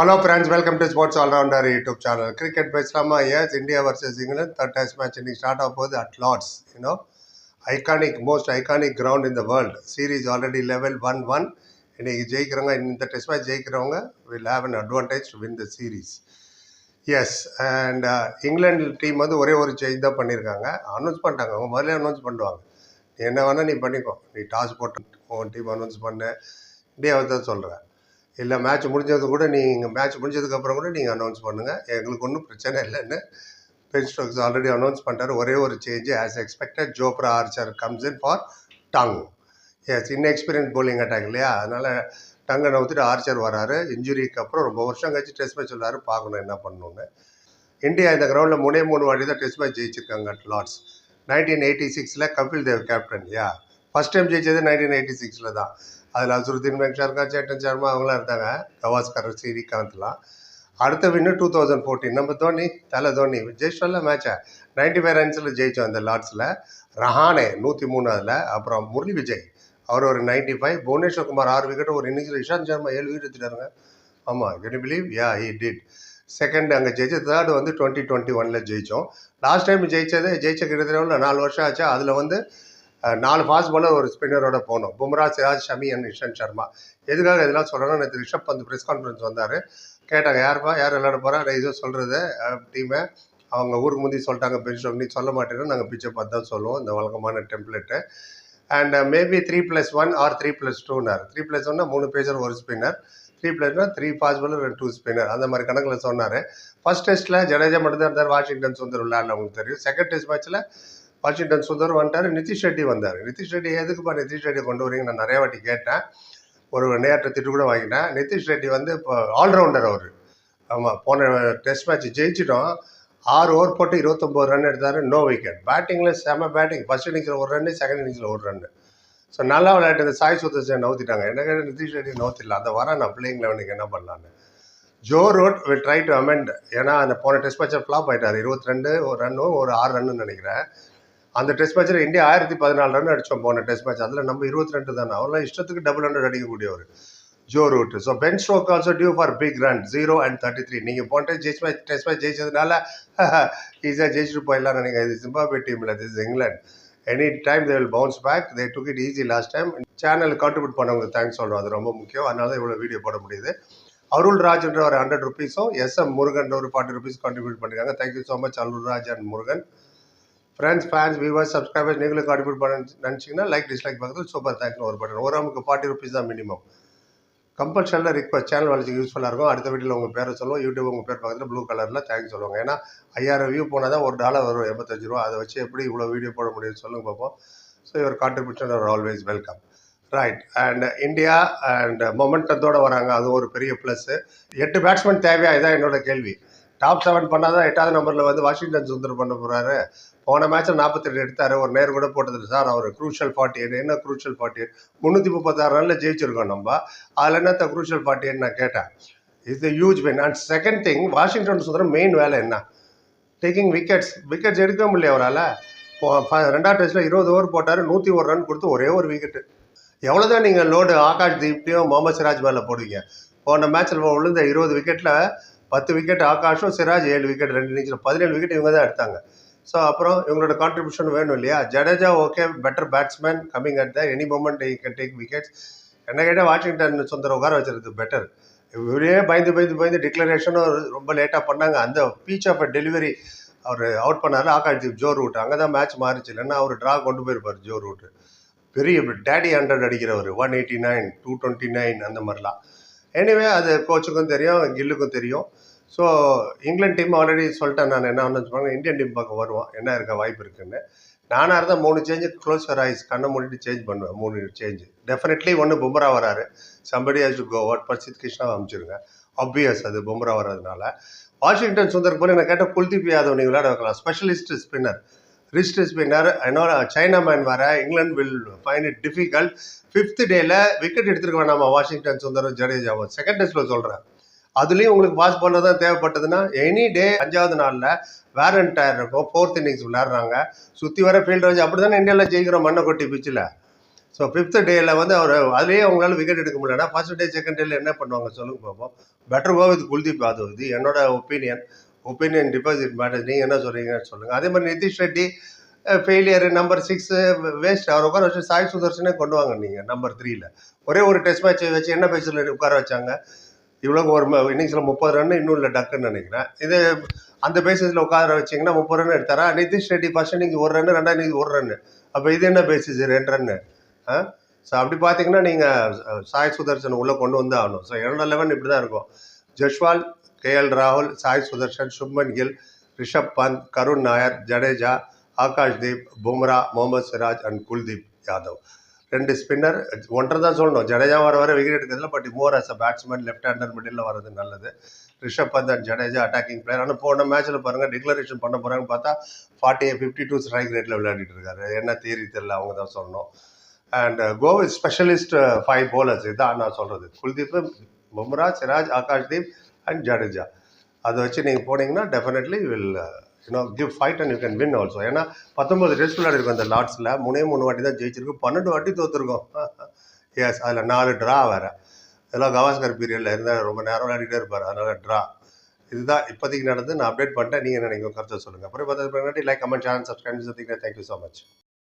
Hello friends welcome to sports allrounder YouTube channel cricket பேசலாமா yes India versus England third test match இன்னைக்கு start ஆக போகுது at Lord's you know iconic most iconic ground in the world series already level one one இன்றைக்கி ஜெயிக்கிறவங்க இந்த test match ஜெயிக்கிறவங்க will have an advantage to win the series yes and England team வந்து ஒரே ஒரு change தான் பண்ணியிருக்காங்க announce பண்ணிட்டாங்க அவங்க முதல்ல அனௌன்ஸ் பண்ணுவாங்க நீ என்ன வேணால் நீ பண்ணிக்கோ நீ டாஸ் போட்டு உன் டீம் அனௌன்ஸ் பண்ண இந்தியாவை தான் சொல்கிறேன் இல்லை மேட்ச் முடிஞ்சது கூட நீங்கள் மேட்ச் முடிஞ்சதுக்கப்புறம் கூட நீங்கள் அனௌன்ஸ் பண்ணுங்கள் எங்களுக்கு ஒன்றும் பிரச்சனை இல்லைன்னு பென் ஸ்டோக்ஸ் ஆல்ரெடி அனௌன்ஸ் பண்ணிட்டாரு. ஒரே ஒரு change as expected Jofra Archer comes in for Tongue yes inexperience bowling attack இல்லையா? அதனால் டங்கை நவுத்துட்டு ஆர்ச்சர் வராரு. இன்ஜுரிக்கு அப்புறம் ரொம்ப வருஷம் கழிச்சு டெஸ்ட் மேட்ச் விளாரு பார்க்கணும் என்ன பண்ணணுன்னு இந்தியா இந்த கிரவுண்டில் மூணே மூணு வாட்டி தான் டெஸ்ட் மேட்ச் ஜெயிச்சிருக்காங்க லார்ட்ஸ் நைன்டீன் எயிட்டி சிக்ஸில் Kapil Dev captain yeah first time ஜெயிச்சது நைன்டீன் எயிட்டி சிக்ஸில் தான். அதில் அசுருதீன் மேக் சேட்டன் சர்மா அவங்களாம் இருந்தாங்க. கவாஸ்கர் ஸ்ரீகாந்த்லாம் அடுத்த வின்னு டூ தௌசண்ட் ஃபோர்டீன் நம்ம தோனி தலை தோனி. ஜெயிச்சோம்ல மேட்சை நைன்டி ஃபைவ் ரன்ஸில் ஜெயித்தோம் அந்த லார்ட்ஸில் ரஹானே நூற்றி மூணு அதில் அப்புறம் முரளி விஜய். அவர் ஒரு நைன்டி ஃபைவ் புவனேஸ்வர் குமார் ஆறு விக்கெட் ஒரு இன்னிங்ஸில் இஷாந்த் சர்மா ஏழு விக்கெட் எடுத்துட்டாருங்க. ஆமாம் can believe yeah he did second அங்கே ஜெயிச்ச தேர்டு வந்து டுவெண்ட்டி டுவெண்ட்டி ஒனில் ஜெயித்தோம் லாஸ்ட் டைம் ஜெயிச்சது ஜெயிச்ச கிட்டத்தட்ட நாலு வருஷம் ஆச்சு. அதில் வந்து நாலு ஃபாஸ்ட் பாலர் ஒரு ஸ்பின்னரோட போனோம். பும்ரா சிராஜ் ஷமி அண்ட் இஷன் சர்மா. எதுக்காக இதெல்லாம் சொல்கிறேன்னா நேற்று ரிஷப் பந்த் ப்ரெஸ் கான்ஃபரன்ஸ் வந்தார். கேட்டாங்க யாருப்பா? யார் விளையாட போகிறா இது சொல்கிறது டீமை அவங்க ஊருக்கு முந்தி சொல்லிட்டாங்க பெஞ்ச் நீ சொல்ல மாட்டேன்னா நாங்கள் பிச்சை பார்த்து தான் சொல்லுவோம் இந்த வழக்கமான template and maybe three plus one or three plus two or three plus ஒன்னா மூணு பேஜர் ஒரு ஸ்பின்னர் த்ரீ ப்ளஸ்னா த்ரீ பாசிபிள் ரெண்டு டூ ஸ்பின்னர் அந்த மாதிரி கணக்கில் சொன்னார். ஃபர்ஸ்ட் டெஸ்ட்டில் ஜடேஜா மட்டும்தான் இருந்தார் வாஷிங்டன் சுந்தர் விளையாடல உங்களுக்கு தெரியும். செகண்ட் டெஸ்ட் மேட்ச்சில் வாஷிங்டன் சுந்தர் வந்துட்டார் நிதிஷ் ரெட்டி வந்தார். நிதிஷ் ரெட்டி எதுக்குப்பா நிதிஷ் ரெட்டி கொண்டு வரீங்க நான் நிறைய வாட்டி கேட்டேன். ஒரு நேரத்தை திட்டு கூட வாங்கினேன் நிதிஷ் ரெட்டி வந்து இப்போ ஆல்ரவுண்டர் அவர். ஆமாம் போன டெஸ்ட் மேட்ச் ஜெயிச்சிட்டோம். ஆறு ஓவர் போட்டு இருபத்தொம்போது ரன் எடுத்தார் நோ விக்கெட் பேட்டிங்கில் செம பேட்டிங் ஃபர்ஸ்ட் இன்னிங்ஸில் ஒரு ரன்னு செகண்ட் இன்னிங்ஸில் ஒரு ரன்னு ஸோ நல்லா விளையாட்டு. சாய் சுத்தர்சன் நவுத்திட்டாங்க. என்ன கேட்ட நிதிஷ் ரெட்டி நவுத்திடல. அந்த வர நான் பிள்ளைங்களை அவனுக்கு என்ன பண்ணலான்னு. Joe Root will try to amend ஏன்னா அந்த போன டெஸ்ட் மேட்சை ஃப்ளாப் ஆயிட்டார். இருபத்தி ரெண்டு ஒரு ரன்னும் ஒரு ஆறு ரன்னு நினைக்கிறேன். அந்த டெஸ்ட் மேட்ச்சில் இந்தியா ஆயிரத்தி பதினாலு ரன் அடித்தோம் போன டெஸ்ட் மேட்ச் அதில் நம்ம இருபத்தி ரெண்டு தானே? அவர்லாம் இஷ்டத்துக்கு double hundred அடிக்கக்கூடியவர். Joe Root. So Ben Stokes also due for big run zero and thirty three நீங்கள் போன ஜெயிச்சு மேட்ச் டெஸ்ட் மேட்ச் ஜெயிச்சதுனால ஈஸியாக ஜெயிச்சுட்டு போயிடலாம் நினைக்கிறேன். இது ஜிம்பாபே டீமில் this England any time they will bounce back they took it easy last time channel contribute பண்ணவங்க தேங்க்ஸ் சொல்கிறோம் அது ரொம்ப முக்கியம். அதனால தான் இவ்வளோ வீடியோ போட முடியுது. அருள் ராஜ்ன்ற ஒரு ஹண்ட்ரட் ருபீஸும் எஸ் எம் முருகன் ஒரு ஃபார்ட்டி ருபீஸ் கான்ட்ரிபியூட் பண்ணிருக்காங்க. Thank you so much Arul Raj and Murugan. Friends fans viewers subscribers நீங்களும் கான்ட்ரிபியூட் பண்ண நினச்சிங்கன்னா லைக் டிஸ்லைக் பக்கத்தில் சூப்பர் தேங்க்ஸ் ஒரு பட்டன் ஒரு நமக்கு ஃபார்ட்டி ருபீஸ் தான் மினிமம் கம்பல்ஷனில் ரிக்வஸ்ட் சேனல் வளர்ச்சிக்கு யூஸ்ஃபுல்லாக இருக்கும். அடுத்த வீட்டில் உங்கள் பேரை சொல்லுவோம். யூடியூப் உங்கள் பேர் பக்கத்தில் ப்ளூ கலரில் தேங்க்ஸ் சொல்லுவாங்க. ஏன்னா ஐயாயிரம் வியூ போனால் தான் ஒரு டாலர் வரும் எண்பத்தஞ்சு ரூபா. அதை வச்சு எப்படி இவ்வளோ வீடியோ போட முடியும்னு சொல்லுங்க பார்ப்போம் so your contribution are always welcome right and India and மொமெண்டத்தோடு வராங்க. அது ஒரு பெரிய ப்ளஸ்ஸு எட்டு பேட்ஸ்மேன் தேவையா? இதான் என்னோட கேள்வி. டாப் செவன் பண்ணால் தான் எட்டாவது நம்பரில் வந்து வாஷிங்டன் சுந்தர் பண்ண போகிறாரு போன மேட்ச்சில் நாற்பத்தெட்டு எடுத்தார். ஒரு நேர் கூட போட்டது சார். அவர் குரூஷியல் ஃபார்ட்டி எயிட் என்ன குரூஷியல் ஃபார்ட்டி எயிட் முந்நூற்றி முப்பத்தாறு ரனில் ஜெயிச்சிருக்கோம் நம்ம. அதில் என்னத்த குரூஷியல் ஃபார்ட்டி எயிட் நான் கேட்டேன். Is the huge win and second thing Washington Sundaram main வேலை என்ன? டேக்கிங் விக்கெட்ஸ் விக்கெட்ஸ் எடுக்க முடியல அவரால்? ரெண்டாவது டெஸ்ட்டில் இருபது ஓவர் போட்டார். நூற்றி ஒரு ரன் கொடுத்து ஒரே ஒரு விக்கெட்டு எவ்வளோதான் நீங்கள் லோடு ஆகாஷ் தீப்டையும் முகமது சிராஜ் மேலே போடுவீங்க. போன மேட்ச்சில் விழுந்த இருபது விக்கெட்டில் பத்து விக்கெட் ஆகாஷும் சிராஜ் ஏழு விக்கெட் ரெண்டு இன்னிங்ஸில் பதினேழு விக்கெட் இவங்க தான் எடுத்தாங்க. ஸோ அப்புறம் இவங்களோட கான்ட்ரிபியூஷன் வேணும் இல்லையா? Jadeja okay better batsman coming at the any moment he can take wickets என்ன கேட்டால் வாஷிங்டன் சுந்தரம் உட்கார வச்சிருக்கு பெட்டர் இவரே பயந்து பயந்து பயந்து டிக்ளரேஷனும் ரொம்ப லேட்டாக பண்ணாங்க. அந்த பீச் ஆஃப் டெலிவரி அவர் அவுட் பண்ணார். ஆகாஷ் தீப் ஜோ ரூட் அங்கே தான் மேட்ச் மாறிச்சு. இல்லைன்னா அவர் ட்ரா கொண்டு போயிருப்பார் ஜோ ரூட் பெரிய daddy hundred அடிக்கிறவர். One eighty nine two twenty nine அந்த மாதிரிலாம். எனிவே அது கோச்சுக்கும் தெரியும் கில்லுக்கும் தெரியும். ஸோ இங்கிலாந்து டீம் ஆல்ரெடி சொல்லிட்டேன் நான் என்ன ஒன்று சொன்னாங்க. இந்தியன் டீம் பக்கம் வருவோம். என்ன இருக்க வாய்ப்பு இருக்குன்னு. நானாக இருந்தால் மூணு சேஞ்சு க்ளோஸ் ஆயிஸ் ஐஸ் கண்ணை மூடிட்டு சேஞ்ச் பண்ணுவேன். மூணு சேஞ்சு டெஃபினெட்லி ஒன்று பும்ரா வராரு. Somebody has to go what Prasidh Krishna அமைச்சிருங்க. Obvious அது பும்ரா வர்றதுனால. வாஷிங்டன் சுந்தர் போல நான் கேட்டால் குல்தீப் யாதவ் நீங்கள் விளையாட வைக்கலாம். ஸ்பெஷலிஸ்ட் ஸ்பின்னர் ரிஸ்ட் ஸ்பின்னர் இன்னொரு சைனா மேன் வர. England will find it difficult fifth டேல விக்கெட் எடுத்துருக்க நம்ம வாஷிங்டன் சுந்தரம் ஜடேஜாவும் செகண்ட் டெஸ்ட்டில் சொல்கிறேன் அதுலேயும் உங்களுக்கு பாஸ் பண்ண தான் தேவைப்பட்டதுன்னா எனி டே அஞ்சாவது நாளில் வேரன் டயர் இருக்கும். ஃபோர்த் இன்னிங்ஸ் விளையாடுறாங்க. சுற்றி வர ஃபீல்டர் வச்சு அப்படி தானே இந்தியாவில் ஜெயிக்கிறோம் மண்ணை கொட்டி பிச்சில்? ஸோ ஃபிஃப்த் டேயில் வந்து அவர் அதுலேயே அவங்களால விக்கெட் எடுக்க முடியலன்னா ஃபர்ஸ்ட் டே செகண்ட் டேல என்ன பண்ணுவாங்க சொல்லுங்க பார்ப்போம் better go with Kuldeep Yadav இது என்னோட ஒப்பீனியன் ஒப்பீனியன் டிபாசிட் மேட்டர் நீங்கள் என்ன சொல்கிறீங்கன்னு சொல்லுங்கள் அதே மாதிரி Nitish Reddy failure number six waste அவர் உட்கார வச்சு சாய் சுதர்ஷனே கொண்டு வாங்க நீங்கள் நம்பர் த்ரீயில் ஒரே ஒரு டெஸ்ட் மேட்ச் வச்சு என்ன பேஸில் உட்கார வச்சாங்க? இவ்வளோக்கு ஒரு இன்னிங்ஸில் முப்பது ரன் இன்னும் இல்லை டக்குன்னு நினைக்கிறேன். இது அந்த பேசிஸில் உட்கார வச்சிங்கன்னா முப்பது ரன் எடுத்தாரா? நிதிஷ் ரெட்டி ஃபர்ஸ்ட் இன்னைக்கு ஒரு ரன் ரெண்டாம் இன்னைக்கு ஒரு ரன் அப்போ இது என்ன பேசிஸ் ரெண்டு ரன்னு. ஆ? ஸோ அப்படி பார்த்தீங்கன்னா நீங்கள் சாய் சுதர்ஷன் உள்ளே கொண்டு வந்து ஆகணும். ஸோ என்னோட லெவன் இப்படி தான் இருக்கும் ஜஸ்வால் கேஎல் ராகுல் சாய் சுதர்ஷன் சுப்மன் கில் ரிஷப் பந்த் கருண் நாயர் ஜடேஜா ஆகாஷ் தீப் பும்ரா முகமது சிராஜ் அண்ட் குல்தீப் யாதவ். ரெண்டு ஸ்பின்னர் ஒன்றரை தான் சொல்லணும். ஜடேஜா வர வர விக்கெட் எடுக்கிறதுல but more as a batsman left hander middle வர்றது நல்லது. Rishabh Pant and Jadeja attacking player ஆனால் போன மேட்ச்சில் பாருங்கள் டிக்ளரேஷன் பண்ண போகிறாங்கன்னு பார்த்தா ஃபார்ட்டி ஃபிஃப்டி டூ ஸ்ட்ரைக் ரேட்டில் விளையாடிட்டு இருக்காரு. என்ன தேரி தெரியல அவங்க தான் சொல்லணும். And go with specialist five bowlers இதுதான் நான் சொல்கிறது குல்தீப் பும்ரா சிராஜ் ஆகாஷ்தீப் அண்ட் ஜடேஜா. அதை வச்சு நீங்கள் போனீங்கன்னா definitely will you know give fight and you can win also ஏன்னா பத்தொம்பது டெஸ்ட் விளையாடிருக்கோம் அந்த லாட்ஸில் மூணே மூணு வாட்டி தான் ஜெயிச்சிருக்கோம் பன்னெண்டு வாட்டி தோற்றுருக்கோம் எஸ் அதில் நாலு ட்ரா வேறு. இதெல்லாம் கவாஸ்கர் பீரியடில் இருந்தால் ரொம்ப நேரம் விளையாடிட்டே இருப்பார். அதனால் ட்ரா இதுதான் இப்போதைக்கு நடந்து நான் அப்டேட் பண்ணிட்டேன். நீங்கள் நினைக்கும் கருத்தை சொல்லுங்கள் அப்புறம் பார்த்தது like comment channel subscribe thank you so much